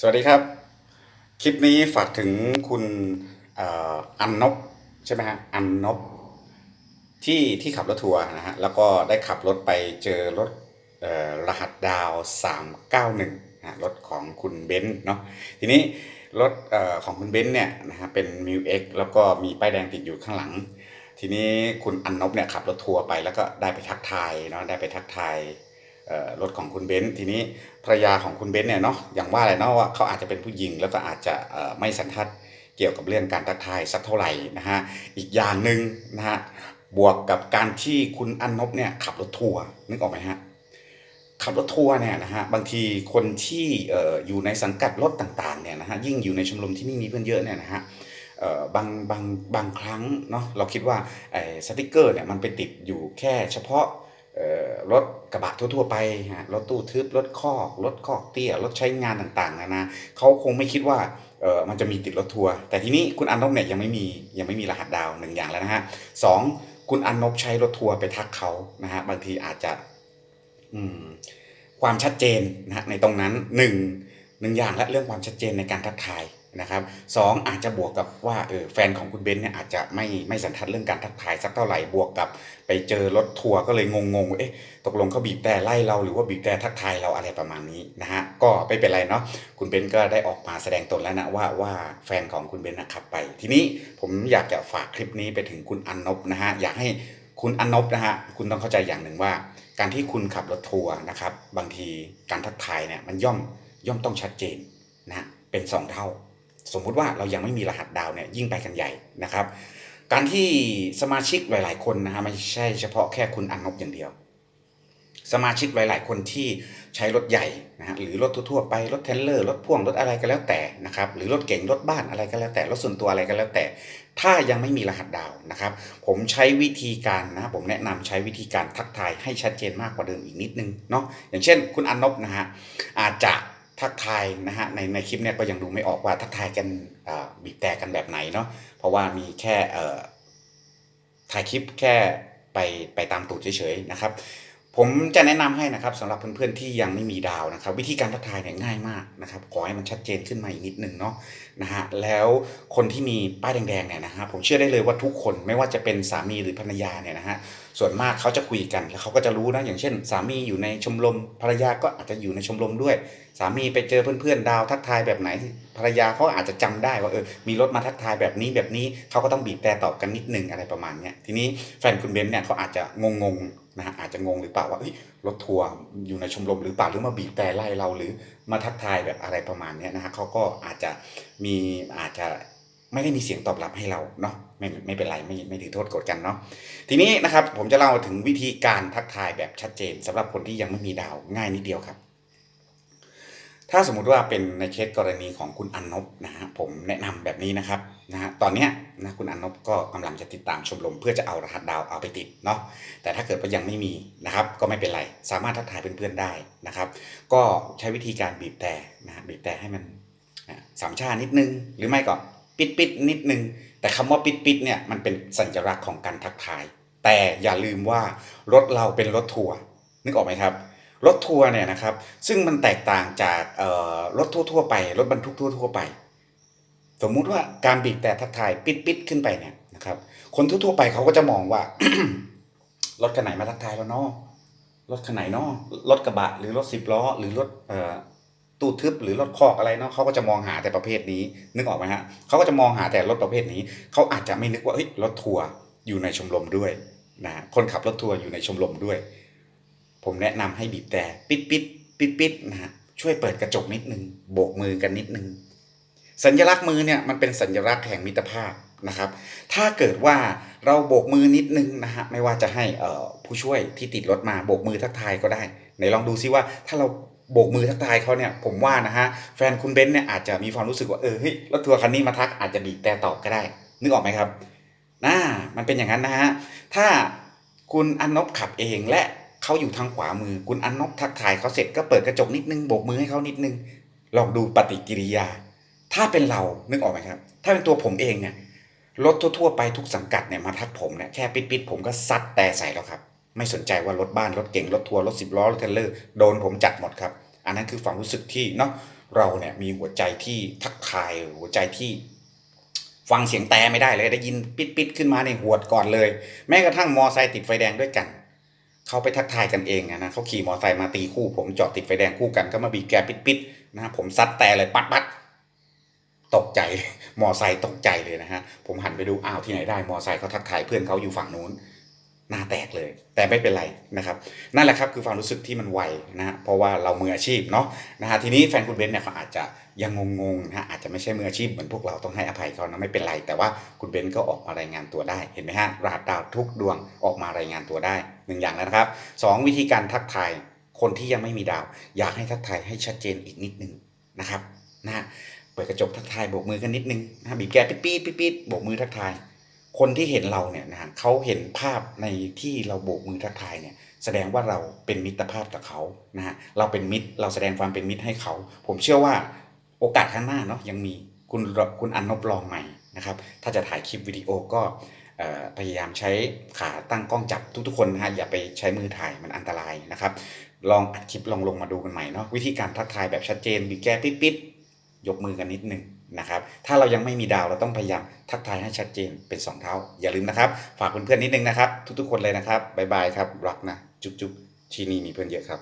สวัสดีครับ คลิปนี้ฝากถึงคุณอันนบใช่ไหมฮะอันนบที่ที่ขับรถทัวร์นะฮะแล้วก็ได้ขับรถไปเจอรถอรหัสดาว 391นะรถของคุณเบนซ์เนาะทีนี้รถอของคุณเบนซ์เนี่ยนะฮะเป็นมิวเอ็กแล้วก็มีป้ายแดงติดอยู่ข้างหลัง ทีนี้คุณอันนบเนี่ยขับรถทัวร์ไปแล้วก็ได้ไปทักทายเนาะได้ไปทักทาย รถของคุณเบนซ์ทีนี้ภรรยาของคุณเบนซ์เนี่ยเนาะอย่างว่าแหละเนาะว่าเขาอาจจะเป็นผู้หญิงแล้วก็อาจจะไม่สันทัดเกี่ยวกับเรื่องการทักทายสักเท่าไหร่นะฮะอีกอย่างหนึ่งนะฮะบวกกับการที่คุณอันนบเนี่ยขับรถทัวร์นึกออกไหมฮะขับรถทัวร์เนี่ยนะฮะบางทีคนที่อ่อยู่ในสังกัดรถต่างๆเนี่ยนะฮะยิ่งอยู่ในชมรมที่นี่มีเพื่อนเยอะเนี่ยนะฮะบางบางบางครั้งเนาะเราคิดว่าสติกเกอร์เนี่ยมันไปติดอยู่แค่เฉพาะ รถกระบะทั่วๆไปฮะรถตู้ทึบรถคอกรถคอกเตี้ยรถใช้งานต่างๆนานาเขาคงไม่คิดว่าเออมันจะมีติดรถทัวร์แต่ทีนี้คุณอันนบเนี่ยยังไม่มียังไม่มีรหัสดาวหนึ่งอย่างแล้วนะฮะสองคุณอันนบใช้รถทัวร์ไปทักเขานะฮะบางทีอาจจะอืมความชัดเจนนะฮะในตรงนั้นหนึ่งหนึ่งอย่างและเรื่องความชัดเจนในการทักทาย นะครับสองอาจจะบวกกับว่าเออแฟนของคุณเบนซ์เนี่ยอาจจะไม่ไม่สันทัดเรื่องการทักทายสักเท่าไหร่บวกกับ ไปเจอรถทัวร์ก็เลยงงๆเอ๊ะตกลงเขาบีบแต่ไล่เราหรือว่าบีบแต่ทักทายเราอะไรประมาณนี้นะฮะก็ไม่เป็นไรเนาะคุณเบนซ์ก็ได้ออกมาแสดงตนแล้วนะว่าว่าแฟนของคุณเบนซ์นะขับไป ทีนี้ผมอยากจะฝากคลิปนี้ไปถึงคุณอันนบนะฮะอยากให้คุณอันนบนะฮะคุณต้องเข้าใจอย่างหนึ่งว่า การที่คุณขับรถทัวร์นะครับบางทีการทักทายเนี่ยมันย่อมย่อมต้องชัดเจนนะเป็นสองเท่า สมมุติว่าเรายังไม่มีรหัสดาวเนี่ยยิ่งไปกันใหญ่นะครับ การที่สมาชิกหลาย ๆ คนนะฮะไม่ใช่เฉพาะแค่คุณอันนบอย่างเดียว สมาชิกหลาย ๆ คนที่ใช้รถใหญ่นะฮะหรือรถทั่วๆไปรถเทรลเลอร์รถพ่วงรถอะไรก็แล้วแต่นะครับหรือรถเก๋งรถบ้านอะไรก็แล้วแต่รถส่วนตัวอะไรก็แล้วแต่ ถ้ายังไม่มีรหัสดาวนะครับ ผมใช้วิธีการนะผมแนะนำใช้วิธีการทักทายให้ชัดเจนมากกว่าเดิมอีกนิดนึงเนาะอย่างเช่น คุณอันนบนะฮะอาจจะ ทักทายนะฮะในในคลิปเนี่ยก็ยังดูไม่ออกว่าทักทายกันบีบแต่กันแบบไหนเนาะเพราะว่ามีแค่ถ่ายคลิปแค่ไปไปตามตูดเฉยๆนะครับ ผมจะแนะนำให้นะครับสำหรับเพื่อนๆที่ยังไม่มีดาวนะครับ วิธีการทักทายเนี่ยง่ายมากนะครับขอให้มันชัดเจนขึ้นมาอีกนิดนึงเนาะนะฮะแล้วคนที่มีป้ายแดงๆเนี่ยนะฮะผมเชื่อได้เลยว่าทุกคนไม่ว่าจะเป็นสามีหรือภรรยาเนี่ยนะฮะส่วนมากเขาจะคุยกันแล้วเขาก็จะรู้นะอย่างเช่น สามีอยู่ในชมรมภรรยาก็อาจจะอยู่ในชมรมด้วย สามีไปเจอเพื่อนๆดาวทักทายแบบไหนภรรยาเขาอาจจะจำได้ว่าเออมีรถมาทักทายแบบนี้แบบนี้เขาก็ต้องบีบแต่ตอบกันนิดนึงอะไรประมาณเนี้ยทีนี้แฟนคุณเบนเนี่ยเขาอาจจะงงๆ นะฮะอาจจะงงหรือเปล่าว่ารถทัวร์อยู่ในชมรมหรือเปล่าหรือมาบีบแต่ไล่เราหรือมาทักทายแบบอะไรประมาณนี้นะฮะเขาก็อาจจะมีอาจจะไม่ได้มีเสียงตอบรับให้เราเนาะไม่ไม่เป็นไรไม่ไม่ถือโทษโกรธกันเนาะทีนี้นะครับผมจะเล่าถึงวิธีการทักทายแบบชัดเจนสำหรับคนที่ยังไม่มีดาวง่ายนิดเดียวครับ ถ้าสมมุติว่าเป็นในเคสกรณีของคุณอนนบนะฮะผมแนะนำแบบนี้นะครับนะฮะตอนเนี้ยนะคุณอนนบก็กำลังจะติดตามชมรมเพื่อจะเอารหัสดาวเอาไปติดเนาะแต่ถ้าเกิดว่ายังไม่มีนะครับ ก็ไม่เป็นไรสามารถทักทายเพื่อนๆได้นะครับ ก็ใช้วิธีการบีบแต่นะฮะบีบแต่ให้มันสามชานิดนึง หรือไม่ก็ปิดปิดนิดนึง แต่คำว่าปิดปิดเนี่ยมันเป็นสัญลักษณ์ของการทักทาย แต่อย่าลืมว่ารถเราเป็นรถทัวร์นึกออกไหมครับ รถทัวร์เนี่ยนะครับ ซึ่งมันแตกต่างจากรถทั่วๆไป รถบรรทุกทั่วๆไป สมมุติว่าการบีบแต่ทักทายปิดปิดๆขึ้นไปเนี่ยนะครับ คนทั่วๆไปเขาก็จะมองว่ารถคันไหนมาทักทายแล้วเนาะรถคันไหนเนาะรถกระบะ หรือรถสิบล้อ หรือรถตู้ทึบหรือรถคอกอะไรเนาะเขาก็จะมองหาแต่ประเภทนี้ นึกออกไหมฮะเขาก็จะมองหาแต่รถประเภทนี้ เขาอาจจะไม่นึกว่าเฮ้ยรถทัวร์อยู่ในชมรมด้วยนะคนขับรถทัวร์อยู่ในชมรมด้วย ผมแนะนำให้บีบแต่ปิดปิดปิดปิดนะฮะช่วยเปิดกระจกนิดนึงโบกมือกันนิดนึงสัญลักษณ์มือเนี่ยมันเป็นสัญลักษณ์แห่งมิตรภาพนะครับ ถ้าเกิดว่าเราโบกมือนิดนึงนะฮะไม่ว่าจะให้เออผู้ช่วยที่ติดรถมาโบกมือทักทายก็ได้ไหนลองดูซิว่าถ้าเราโบกมือทักทายเขาเนี่ยผมว่านะฮะแฟนคุณเบนซ์เนี่ยอาจจะมีความรู้สึกว่าเออเฮ้ยรถทัวร์คันนี้มาทักอาจจะบีบแต่ตอบก็ได้ นึกออกไหมครับน่ามันเป็นอย่างนั้นนะฮะถ้าคุณอันนบขับเองและ เขาอยู่ทางขวามือ คุณอันนบทักทายเขาเสร็จก็เปิดกระจกนิดนึงโบกมือให้เขานิดนึง ลองดูปฏิกิริยา ถ้าเป็นเรานึกออกไหมครับ ถ้าเป็นตัวผมเองเนี่ยรถทั่วๆไปทุกสังกัดเนี่ยมาทักผมเนี่ยแค่ปิดๆผมก็ซัดแต่ใส่แล้วครับ ไม่สนใจว่ารถบ้านรถเก่งรถทัวร์รถสิบล้อรถเทรลเลอร์โดนผมจัดหมดครับ อันนั้นคือความรู้สึกที่เนาะเราเนี่ยมีหัวใจที่ทักทายหัวใจที่ฟังเสียงแต่ไม่ได้เลยได้ยินปิดปิดๆขึ้นมาในหัวดก่อนเลย แม้กระทั่งมอไซค์ติดไฟแดงด้วยกัน เขาไปทักทายกันเองนะเขาขี่มอเตอร์ไซค์มาตีคู่ ผมจอดติดไฟแดงคู่กันก็มาบีบแกปิดๆนะผมซัดแต่เลยปัดปัดตกใจมอไซค์ตกใจเลยนะฮะผมหันไปดูอ้าวที่ไหนได้มอไซค์เขาทักทายเพื่อนเขาอยู่ฝั่งนู้นหน้าแตกเลย แต่ไม่เป็นไรนะครับ นั่นแหละครับคือความรู้สึกที่มันไวนะฮะเพราะว่าเรามืออาชีพเนาะนะฮะทีนี้แฟนคุณเบนซ์เนี่ยเขาอาจจะยังงงๆนะฮะอาจจะไม่ใช่มืออาชีพเหมือนพวกเราต้องให้อภัยเขานะไม่เป็นไร แต่ว่าคุณเบนซ์ก็ออกมารายงานตัวได้เห็นไหมฮะรหัสดาวทุกดวงออกมารายงานตัวได้ หนึ่งอย่างแล้วนะครับสองวิธีการทักทายคนที่ยังไม่มีดาว อยากให้ทักทายให้ชัดเจนอีกนิดนึงนะครับนะเปิดกระจกทักทายโบกมือกันนิดนึงนะฮะบีบแกปี๊ดปี๊ดปี๊ดปี๊ดโบกมือทักทาย คนที่เห็นเราเนี่ยนะฮะเขาเห็นภาพในที่เราโบกมือทักทายเนี่ยแสดงว่าเราเป็นมิตรภาพกับเขานะฮะเราเป็นมิตรเราแสดงความเป็นมิตรให้เขา ผมเชื่อว่าโอกาสข้างหน้าเนาะยังมีคุณคุณอันนบลองใหม่นะครับ ถ้าจะถ่ายคลิปวิดีโอก็ พยายามใช้ขาตั้งกล้องจับทุกๆคนนะฮะอย่าไปใช้มือถ่ายมันอันตรายนะครับ ลองอัดคลิปลองลงมาดูกันใหม่เนาะวิธีการทักทายแบบชัดเจนบีแก้ปิดๆยกมือกันนิดนึงนะครับถ้าเรายังไม่มีดาวเราต้องพยายามทักทายให้ชัดเจนเป็นสองเท้า อย่าลืมนะครับ ฝากเพื่อนๆนิดนึงนะครับ ทุกๆคนเลยนะครับบ๊ายบายครับรักนะจุ๊บๆที่นี่มีเพื่อนเยอะครับ